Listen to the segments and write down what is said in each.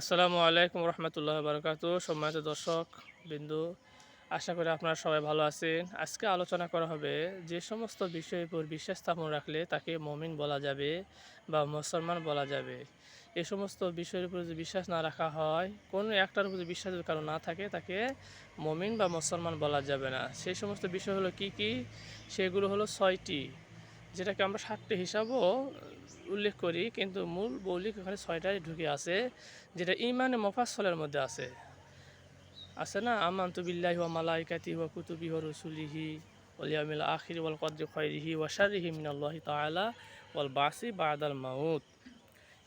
আসসালামু আলাইকুম রহমতুল্লাহ বারকাত সম্মানিত দর্শক, বিন্দু, আশা করি আপনারা সবাই ভালো আছেন। আজকে আলোচনা করা হবে যে সমস্ত বিষয়ের উপর বিশ্বাস স্থাপন রাখলে তাকে মমিন বলা যাবে বা মুসলমান বলা যাবে। এ সমস্ত বিষয়ের উপর যদি বিশ্বাস না রাখা হয়, কোনো একটার উপর বিশ্বাস যদি না থাকে, তাকে মমিন বা মুসলমান বলা যাবে না। সেই সমস্ত বিষয় হলো কি কি? সেগুলো হলো ছয়টি। যেটাকে আমরা সাতটি হিসাবও উল্লেখ করি, কিন্তু মূল মৌলিক এখানে ছয়টাই ঢুকে আছে, যেটা ইমানে মফাসলের মধ্যে আছে। আছে না? আমান বিল্লাহি ওয়া মালাইকাতি ওয়া কুতুবি ওয়া রসুলিহি ওয়াল ইয়াউমিল আখির ওয়াল কদরি খাইরিহি ওয়া শাররিহি মিনাল্লাহি তাআলা ওয়াল বাসি বাদাল মাউত।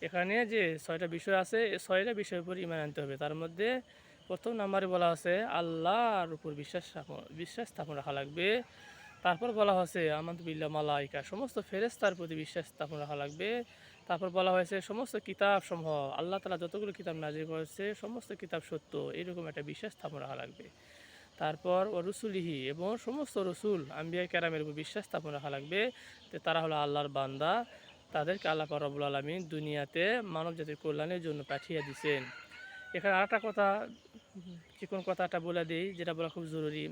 এখানে যে ছয়টা বিষয় আছে এই ছয়টা বিষয়ের উপর ইমান আনতে হবে। তার মধ্যে প্রথম নাম্বারে বলা আছে, আল্লাহর উপর বিশ্বাস বিশ্বাস স্থাপন রাখা লাগবে। তারপর বলা হয়েছে আমাদ বিল্লা মালাইকা সমস্ত ফেরেস্তার প্রতি বিশ্বাস স্থাপন রাখা লাগবে। তারপর বলা হয়েছে, সমস্ত কিতাব সমূহ আল্লাহ তালা যতগুলো কিতাব নাজির করেছে, সমস্ত কিতাব সত্য এরকম একটা বিশ্বাস স্থাপন রাখা লাগবে। তারপর ও রসুলিহি এবং সমস্ত রসুল, আম্বিয়া ক্যারামের উপর বিশ্বাস স্থাপন রাখা লাগবে যে তারা হলো আল্লাহর বান্দা। তাদেরকে আল্লাহ রবুল আলমী দুনিয়াতে মানব জাতির কল্যাণের জন্য পাঠিয়ে দিছেন এখানে আরেকটা কথা চিকন কথাটা বলে দিই, যেটা বলা খুব জরুরি।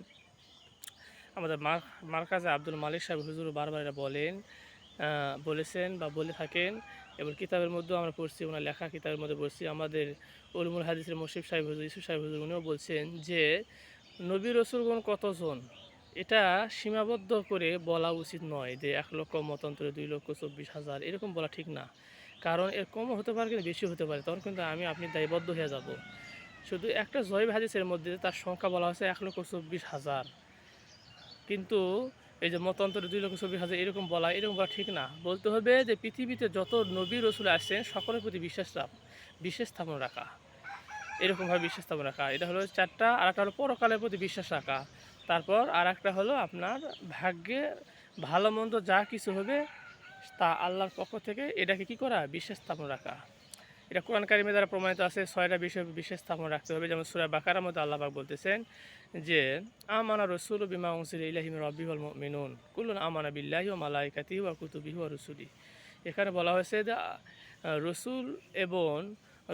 আমাদের মার্কাজে আব্দুল মালিক সাহেব হুজুর বারবার এটা বলেন বলেছেন বা বলে থাকেন, এবং কিতাবের মধ্যেও আমরা পড়ছি, ওনার লেখা কিতাবের মধ্যে পড়ছি। আমাদের উলমুল হাদিসের মুশিফ সাহেব হুজুর ইসুফ সাহেব হুজুর, উনিও বলছেন যে, নবী রসুলগণ কতজন? এটা সীমাবদ্ধ করে বলা উচিত নয় যে এক লক্ষ মতান্তরে দুই লক্ষ চব্বিশ হাজার। এরকম বলা ঠিক না। কারণ এর কমও হতে পারে কিন্তু বেশি হতে পারে, তখন কিন্তু আমি, আপনি দায়বদ্ধ হয়ে যাব। শুধু একটা জয়ব হাদিসের মধ্যে তার সংখ্যা বলা হয়েছে এক লক্ষ চব্বিশ হাজার। কিন্তু এই যে মতান্তরে দুই লক্ষ চব্বিশ হাজার এরকম বলা এরকম বলা ঠিক না। বলতে হবে যে পৃথিবীতে যত নবী রসুল আসছেন, সকলের প্রতি বিশ্বাস বিশ্বাস স্থাপন রাখা। এরকমভাবে বিশ্বাস স্থাপন রাখা। এটা হলো চারটা আর একটা হলো পরকালের প্রতি বিশ্বাস রাখা। তারপর আর একটা হলো আপনার ভাগ্যে ভালো মন্দ যা কিছু হবে, তা আল্লাহর পক্ষ থেকে এটাকে কি করা? বিশ্বাস স্থাপন রাখা। এটা কোরআন কারিমে দ্বারা প্রমাণিত আছে ছয়টা বিষয় বিশেষ স্থাপন রাখতে হবে। যেমন সুরা বাকার মধ্যে আল্লাহবাক বলতেছেন যে, আমানা রসুল বিমা উনসিল ইলাহিম রব্বিহল মিনুন কুল্লুন আমানা বিল্লাহি ও মালাইকাতি ও কুতুবিহি ও রসুলি এখানে বলা হয়েছে যে, রসুল এবং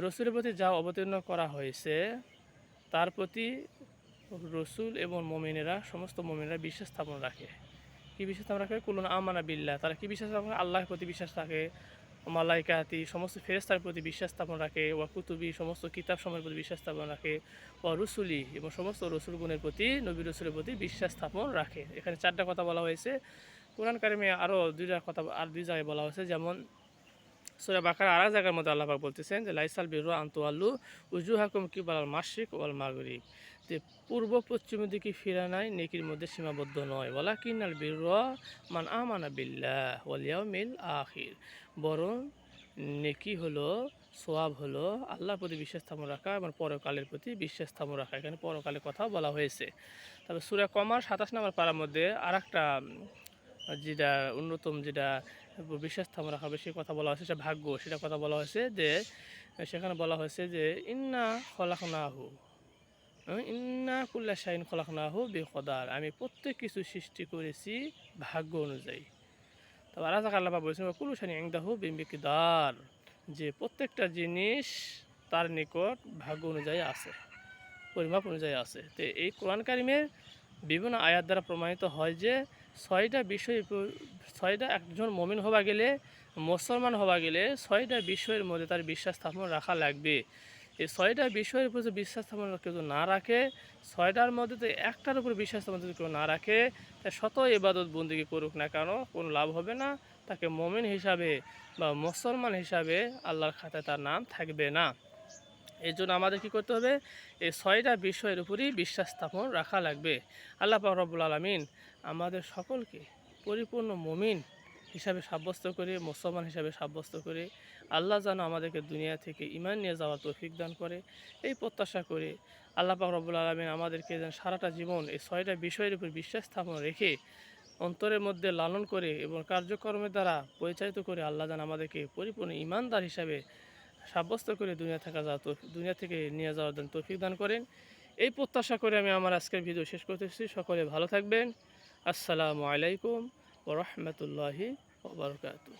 রসুলের প্রতি যা অবতীর্ণ করা হয়েছে, তার প্রতি রসুল এবং মমিনেরা, সমস্ত মমিনেরা বিশ্বাস স্থাপন রাখে। কী বিশ্বাস স্থাপন রাখে? কুলুন আমানা বিল্লাহ। তারা কী বিশ্বাস স্থাপন আল্লাহর প্রতি বিশ্বাস রাখে মালাইকাতি, সমস্ত ফেরেস্তার প্রতি বিশ্বাস স্থাপন রাখে, ওয়া কুতুবি, সমস্ত কিতাব সময়ের প্রতি বিশ্বাস স্থাপন রাখে ও রসুলি এবং সমস্ত রসুল গুণের প্রতি, নবী রসুলের প্রতি বিশ্বাস স্থাপন রাখে। এখানে চারটা কথা বলা হয়েছে। কোরআন কারিমে আরও দুইটা কথা, আর দুই জায়গায় বলা হয়েছে, যেমন সুরা বাকার আর জায়গার মধ্যে আল্লাহাক বলতেছেন যে, লাইসাল বিরু আন্তু আল্লু উজু হাকুম কিবাল মাসিক ওয়াল মাগরিব। যে, পূর্ব পশ্চিমের দিকে ফিরা নাই, নেকির মধ্যে সীমাবদ্ধ নয়। বলা কিনাল বীর মান আমানা বিল্লাহ ওয়ালিয়াও মিল আখির। বরং নেকি হলো, সোয়াব হলো আল্লাহর প্রতি বিশ্বাস স্থাপন রাখা এবং পরকালের প্রতি বিশ্বাস স্থাপন রাখা। এখানে পরকালের কথা বলা হয়েছে। তবে সুরা কমার সাতাশ নম্বর পাড়ার মধ্যে আর একটা যেটা অন্যতম যেটা বিশ্বাস স্থাপন হবে, সে কথা বলা হয়েছে সেটা ভাগ্য, সেটা কথা বলা হয়েছে যে, সেখানে বলা হয়েছে যে, ইন্না খলাখ না হু ইন্না কুল্লা শাহিন খলাক না হো বেখদার। আমি প্রত্যেক কিছু সৃষ্টি করেছি ভাগ্য অনুযায়ী। তারপর রাজা আল্লাপা বলেছেন কুলু শানি একদাহু বিম্বিকদার যে প্রত্যেকটা জিনিস তার নিকট ভাগ্য অনুযায়ী আছে, পরিমাপ অনুযায়ী আছে। তো এই কোরআন কারিমের বিভিন্ন আয়াত দ্বারা প্রমাণিত হয় যে ছয়টা বিষয় ছয়টা একজন মমিন হওয়া গেলে, মুসলমান হওয়া গেলে ছয়টা বিষয়ের মধ্যে তার বিশ্বাস স্থাপন রাখা লাগবে। এই ছয়টা বিষয়ের উপর বিশ্বাস স্থাপন কেউ না রাখে, ছয়টার মধ্যে তো একটার উপর বিশ্বাস স্থাপন যদি কেউ না রাখে তা শত এবাদত বন্দিকে করুক না কেন, কোনো লাভ হবে না। তাকে মমিন হিসাবে বা মুসলমান হিসাবে আল্লাহর খাতায় তার নাম থাকবে না। এই জন্য আমাদের কী করতে হবে? এই ছয়টা বিষয়ের উপরই বিশ্বাস স্থাপন রাখা লাগবে। আল্লাহ রব্বুল আলমিন আমাদের সকলকে পরিপূর্ণ মমিন হিসাবে সাব্যস্ত করে, মুসলমান হিসাবে সাব্যস্ত করে, আল্লাহ যেন আমাদেরকে দুনিয়া থেকে ইমান নিয়ে যাওয়ার তৌফিক দান করে। এই প্রত্যাশা করে আল্লাহ রব্বুল আলমিন আমাদেরকে যেন সারাটা জীবন এই ছয়টা বিষয়ের উপর বিশ্বাস স্থাপন রেখে অন্তরের মধ্যে লালন করে এবং কার্যক্রমের দ্বারা পরিচালিত করে আল্লাহ যেন আমাদেরকে পরিপূর্ণ ইমানদার হিসাবে সাব্যস্ত করে দুনিয়া থাকা যাওয়া দুনিয়া থেকে নিয়ে যাওয়ার জন্য তৌফিক দান করেন। এই প্রত্যাশা করে আমি আমার আজকের ভিডিও শেষ করতেছি। সকলে ভালো থাকবেন। আসসালামু আলাইকুম ও রহমতুল্লাহি ওবরকাতু